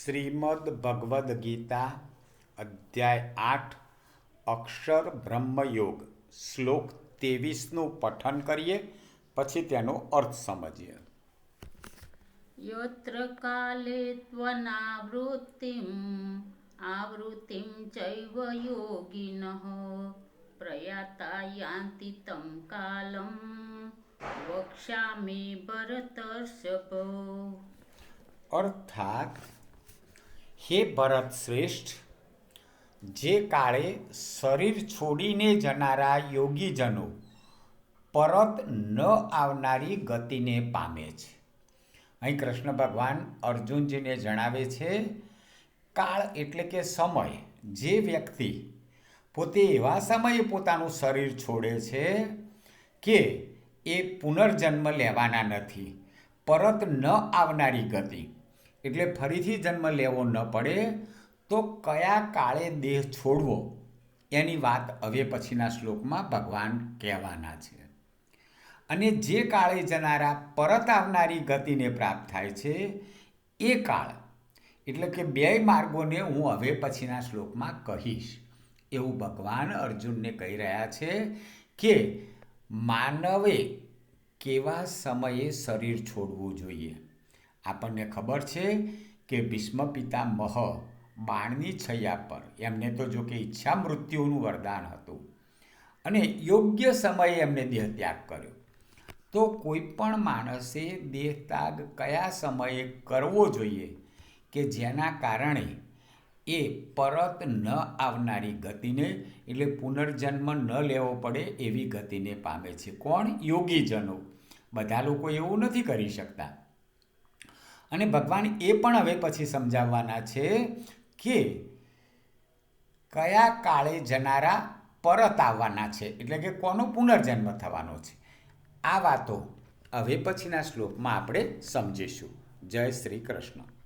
શ્રીમદ ભગવદ્ ગીતા અધ્યાય આઠ અક્ષર બ્રહ્મયોગ શ્લોક ત્રેવીસનું પઠન કરીએ પછી તેનો અર્થ સમજીએ યોત્ર કાલે ત્વનાવૃત્તિમ આવૃત્તિમ ચૈવ યોગિન પ્રયાતા યાંતિ તમ કાલમ વક્ષામી ભરતર્ષભ અર્થાત હે ભરત શ્રેષ્ઠ, જે કાળે શરીર છોડીને જનારા યોગીજનો પરત ન આવનારી ગતિને પામે છે. અહીં કૃષ્ણ ભગવાન અર્જુનજીને જણાવે છે, કાળ એટલે કે સમય, જે વ્યક્તિ પોતે એવા સમયે પોતાનું શરીર છોડે છે કે એ પુનર્જન્મ લેવાના નથી, પરત ન આવનારી ગતિ એટલે ફરીથી જન્મ લેવો ન પડે, તો કયા કાળે દેહ છોડવો? એની વાત હવે પછીના શ્લોકમાં ભગવાન કહેવાના છે. અને જે કાળે જનારા પરત આવનારી ગતિને પ્રાપ્ત થાય છે, એ કાળ. એટલે કે બે માર્ગોને હું હવે પછીના શ્લોકમાં કહીશ. એવું ભગવાન અર્જુનને કહી રહ્યા છે કે માનવે કેવા સમયે શરીર છોડવું જોઈએ? આપણને ખબર છે કે ભીષ્મ પિતામહ બાણની છૈયા પર. એમને તો જો કે ઈચ્છા મૃત્યુનું વરદાન હતું. અને યોગ્ય સમયે એમને દેહ ત્યાગ કર્યો. તો કોઈ પણ માણસે દેહ ત્યાગ કયા સમયે કરવો જોઈએ કે જેના કારણે એ પરત ન આવનારી ગતિને, એટલે પુનર્જન્મ ન લેવો પડે એવી ગતિને પામે છે. કોણ? યોગીજનો. બધા લોકો એવું નથી કરી શકતા. અને ભગવાન એ પણ હવે પછી સમજાવવાના છે કે કયા કાળે જનારા પરત આવવાના છે. એટલે કે કોનો પુનર્જન્મ થવાનો છે. આ વાતો હવે પછીના શ્લોકમાં આપણે સમજીશું. જય શ્રી કૃષ્ણ.